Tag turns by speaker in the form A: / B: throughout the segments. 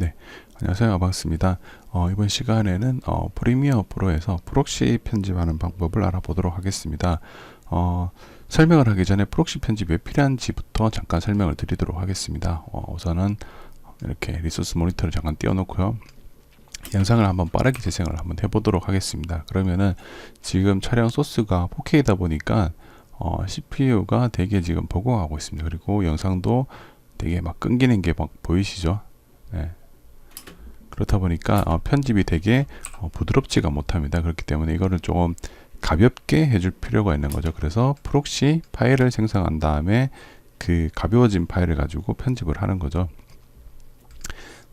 A: 네, 안녕하세요. 반갑습니다. 어, 이번 시간에는 어, 프리미어 프로에서 프록시 편집하는 방법을 알아보도록 하겠습니다. 어, 설명을 하기 전에 프록시 편집 왜 필요한지부터 잠깐 설명을 드리도록 하겠습니다. 어, 우선은 이렇게 리소스 모니터를 잠깐 띄워놓고요. 영상을 한번 빠르게 재생을 한번 해보도록 하겠습니다. 그러면은 지금 촬영 소스가 4K다 보니까 어, CPU가 되게 지금 버거하고 있습니다. 그리고 영상도 되게 막 끊기는 게 막 보이시죠? 네. 그렇다 보니까 어, 편집이 되게 어, 부드럽지가 못합니다. 그렇기 때문에 이거를 조금 가볍게 해줄 필요가 있는 거죠. 그래서 프록시 파일을 생성한 다음에 그 가벼워진 파일을 가지고 편집을 하는 거죠.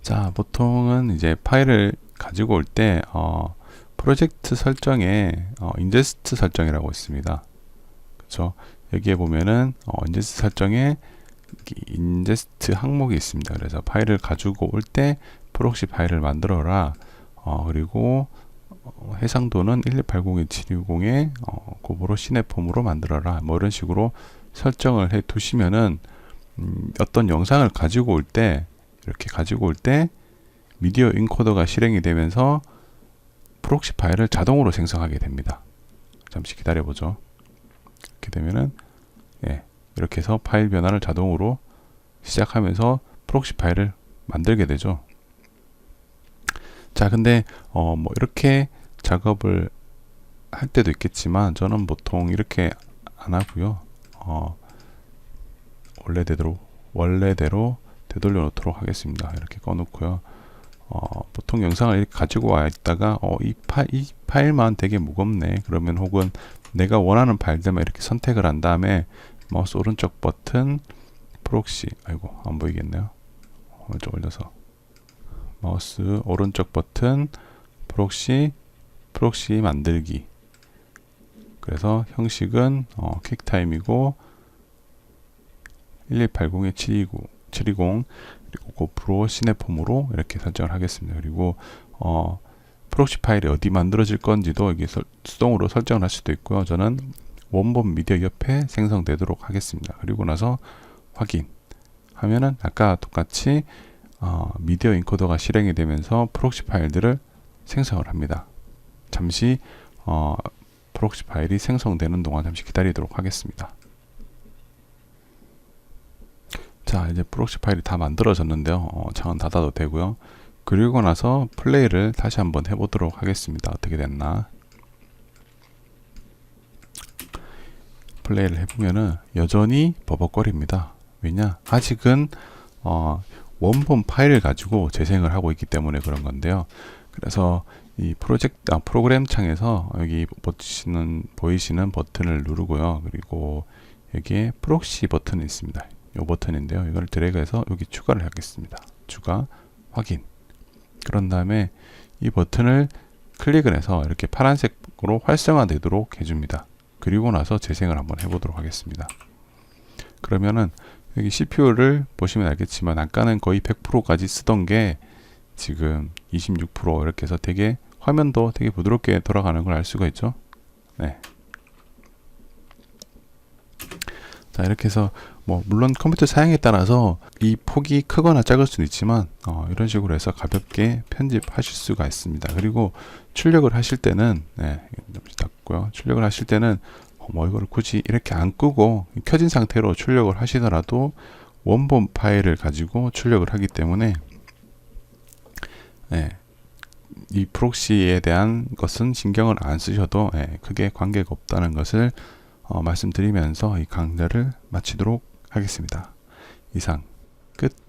A: 자, 보통은 이제 파일을 가지고 올때 어, 프로젝트 설정에 어, 인제스트 설정이라고 있습니다. 그렇죠? 여기에 보면은 어, 인제스트 설정에 인제스트 항목이 있습니다. 그래서 파일을 가지고 올 때 프록시 파일을 만들어라. 어, 그리고 어, 해상도는 12802.760에 어, 고보로 시네폼으로 만들어라. 뭐 이런 식으로 설정을 해 두시면은 음, 어떤 영상을 가지고 올 때 이렇게 가지고 올 때 미디어 인코더가 실행이 되면서 프록시 파일을 자동으로 생성하게 됩니다. 잠시 기다려 보죠. 이렇게 되면은 예, 이렇게 해서 파일 변환을 자동으로 시작하면서 프록시 파일을 만들게 되죠. 자, 근데 어 뭐 이렇게 작업을 할 때도 있겠지만 저는 보통 이렇게 안 하고요. 어 원래대로 원래대로 되돌려 놓도록 하겠습니다. 이렇게 꺼 놓고요. 어, 보통 영상을 가지고 와 있다가 어, 이, 파, 이 파일만 되게 무겁네. 그러면 혹은 내가 원하는 파일들만 이렇게 선택을 한 다음에 마우스 오른쪽 버튼 프록시 아이고 안 보이겠네요. 오른쪽 올려서 마우스 오른쪽 버튼 프록시 프록시 만들기 그래서 형식은 어, 퀵타임이고 12802 729 720 그리고 고프로 시네폼으로 이렇게 설정을 하겠습니다. 그리고 어, 프록시 파일이 어디 만들어질 건지도 여기 설, 수동으로 설정을 할 수도 있고요. 저는 원본 미디어 옆에 생성되도록 하겠습니다. 그리고 나서 확인 하면은 아까 똑같이 어, 미디어 인코더가 실행이 되면서 프록시 파일들을 생성을 합니다. 잠시 어, 프록시 파일이 생성되는 동안 잠시 기다리도록 하겠습니다. 자 이제 프록시 파일이 다 만들어졌는데요. 어, 창은 닫아도 되고요. 그리고 나서 플레이를 다시 한번 해보도록 하겠습니다. 어떻게 됐나? 플레이를 해보면은 여전히 버벅거립니다. 왜냐? 아직은 어, 원본 파일을 가지고 재생을 하고 있기 때문에 그런 건데요. 그래서 이 프로젝트 아, 프로그램 창에서 여기 보시는 보이시는 버튼을 누르고요. 그리고 여기에 프록시 버튼이 있습니다. 이 버튼인데요. 이걸 드래그해서 여기 추가를 하겠습니다. 추가 확인. 그런 다음에 이 버튼을 클릭을 해서 이렇게 파란색으로 활성화되도록 해줍니다. 그리고 나서 재생을 한번 해보도록 하겠습니다. 그러면은 여기 CPU를 보시면 알겠지만 아까는 거의 100%까지 쓰던 게 지금 26% 이렇게 해서 되게 화면도 되게 부드럽게 돌아가는 걸 알 수가 있죠. 네. 자 이렇게 해서 뭐 물론 컴퓨터 사양에 따라서 이 폭이 크거나 작을 수는 있지만 어, 이런 식으로 해서 가볍게 편집하실 수가 있습니다. 그리고 출력을 하실 때는 네, 닫고요. 출력을 하실 때는 어, 뭐 이거를 굳이 이렇게 안 끄고 켜진 상태로 출력을 하시더라도 원본 파일을 가지고 출력을 하기 때문에 네, 이 프록시에 대한 것은 신경을 안 쓰셔도 예, 크게 관계가 없다는 것을 어, 말씀드리면서 이 강좌를 마치도록 하겠습니다. 이상 끝.